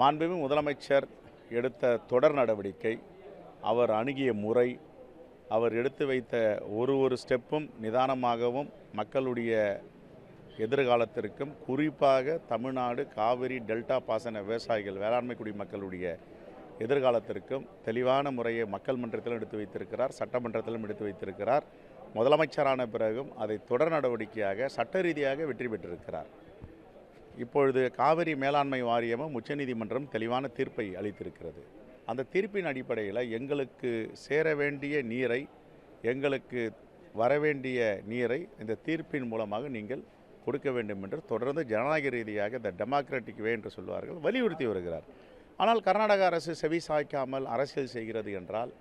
மாண்புமிகு முதலமைச்சர் எடுத்த தொடர் நடவடிக்கை அவர் அணுகிய முறை அவர் எடுத்து வைத்த ஒரு ஒரு ஸ்டெப்பும் நிதானமாகவும் மக்களுடைய எதிர்காலத்திற்கும் குறிப்பாக தமிழ்நாடு காவிரி டெல்டா பாசன விவசாயிகள் வேளாண்மை குடிமக்களுடைய எதிர்காலத்திற்கும் தெளிவான முறையை மக்கள் மன்றத்திலும் எடுத்து வைத்திருக்கிறார் சட்டமன்றத்திலும் எடுத்து வைத்திருக்கிறார். முதலமைச்சரான பிறகும் அதை தொடர் நடவடிக்கையாக சட்ட ரீதியாக வெற்றி பெற்றிருக்கிறார். இப்பொழுது காவிரி மேலாண்மை வாரியமும் உச்சநீதிமன்றம் தெளிவான தீர்ப்பை அளித்திருக்கிறது. அந்த தீர்ப்பின் அடிப்படையில் எங்களுக்கு சேர வேண்டிய நீரை எங்களுக்கு வரவேண்டிய நீரை இந்த தீர்ப்பின் மூலமாக நீங்கள் கொடுக்க வேண்டும் என்று தொடர்ந்து ஜனநாயக ரீதியாக இந்த டெமோக்ராட்டிக் வே என்று சொல்வார்கள் வலியுறுத்தி வருகிறார். ஆனால் கர்நாடக அரசு செவி சாய்க்காமல் அரசியல் செய்கிறது என்றால்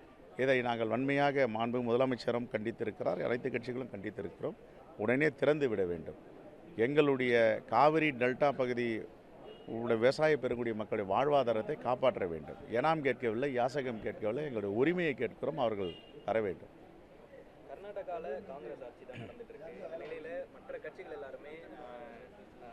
இதை நாங்கள் வன்மையாக மாண்பு முதலமைச்சரும் கண்டித்திருக்கிறார் அனைத்து கட்சிகளும் கண்டித்திருக்கிறோம் உடனே திறந்து விட வேண்டும். எங்களுடைய காவிரி டெல்டா பகுதி உடைய விவசாய பெருங்குடி மக்களுடைய வாழ்வாதாரத்தை காப்பாற்ற வேண்டும். ஏனாம் கேட்கவில்லை யாசகம் கேட்கவில்லை எங்களுடைய உரிமையை கேட்கிறோம் அவர்கள் தர வேண்டும். கர்நாடகால காங்கிரஸ் ஆட்சி தான் நடந்துட்டு இருக்கு. இந்த நிலையில மற்ற கட்சிகள் எல்லாருமே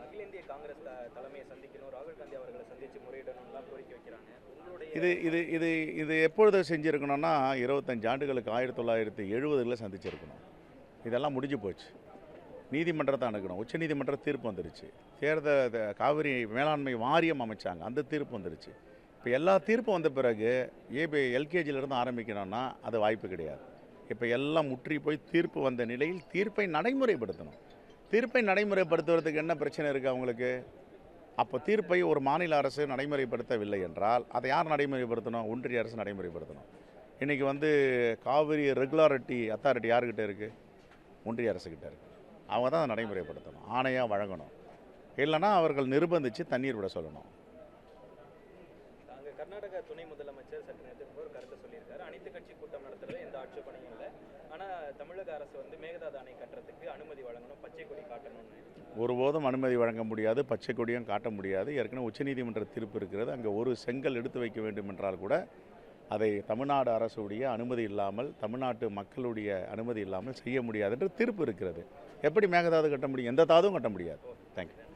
அகில இந்திய காங்கிரஸ் தலைமையை சந்திக்கணும் ராகுல் காந்தி அவர்களை சந்திச்சு முறையிடணும்லாம் கோரிக்கை வைக்கிறாங்க. உங்களுடைய இது இது இது இது எப்பொழுது செஞ்சுருக்கணும்னா இருபத்தஞ்சு ஆண்டுகளுக்கு ஆயிரத்தி தொள்ளாயிரத்தி எழுபதுல சந்திச்சிருக்கணும். இதெல்லாம் முடிஞ்சு போச்சு. நீதிமன்றத்தை அணுகணும். உச்சநீதிமன்ற தீர்ப்பு வந்துருச்சு. தேர்தல் காவிரி மேலாண்மை வாரியம் அமைச்சாங்க. அந்த தீர்ப்பு வந்துருச்சு. இப்போ எல்லா தீர்ப்பும் வந்த பிறகு ஏபி எல்கேஜியிலிருந்து ஆரம்பிக்கணும்னா அது வாய்ப்பு கிடையாது. இப்போ எல்லாம் முற்றி போய் தீர்ப்பு வந்த நிலையில் தீர்ப்பை நடைமுறைப்படுத்தணும். தீர்ப்பை நடைமுறைப்படுத்துவதற்கு என்ன பிரச்சனை இருக்குது அவங்களுக்கு? அப்போ தீர்ப்பை ஒரு மாநில அரசு நடைமுறைப்படுத்தவில்லை என்றால் அதை யார் நடைமுறைப்படுத்தணும்? ஒன்றிய அரசு நடைமுறைப்படுத்தணும். இன்றைக்கி வந்து காவிரி ரெகுலாரிட்டி அத்தாரிட்டி யாருக்கிட்ட இருக்குது ஒன்றிய அரசுக்கிட்ட இருக்குது அவங்க தான் அதை நடைமுறைப்படுத்தணும். ஆணையாக வழங்கணும். இல்லைன்னா அவர்கள் நிர்பந்தித்து தண்ணீர் விட சொல்லணும். கர்நாடக துணை முதலமைச்சர் சற்று நேரத்துக்கு ஒரு கருத்தை சொல்லியிருக்காரு. அனைத்து கட்சி கூட்டம் நடத்துறது எந்த ஆட்சேபனையும் இல்லை. ஆனா தமிழக அரசு வந்து மேகதாது அணை கட்டுறதுக்கு அனுமதி வழங்கணும் பச்சை கொடி காட்டணும்னு. ஒருபோதும் அனுமதி வழங்க முடியாது பச்சை கொடியும் காட்ட முடியாது. ஏற்கனவே உச்சநீதிமன்ற தீர்ப்பு இருக்கிறது. அங்கே ஒரு செங்கல் எடுத்து வைக்க வேண்டும் என்றால் கூட அதை தமிழ்நாடு அரசுடைய அனுமதி இல்லாமல் தமிழ்நாட்டு மக்களுடைய அனுமதி இல்லாமல் செய்ய முடியாது என்று தீர்ப்பு இருக்கிறது. எப்படி மேகதாது கட்ட முடியும்? எந்த தாதும் கட்ட முடியாது. தேங்க்யூ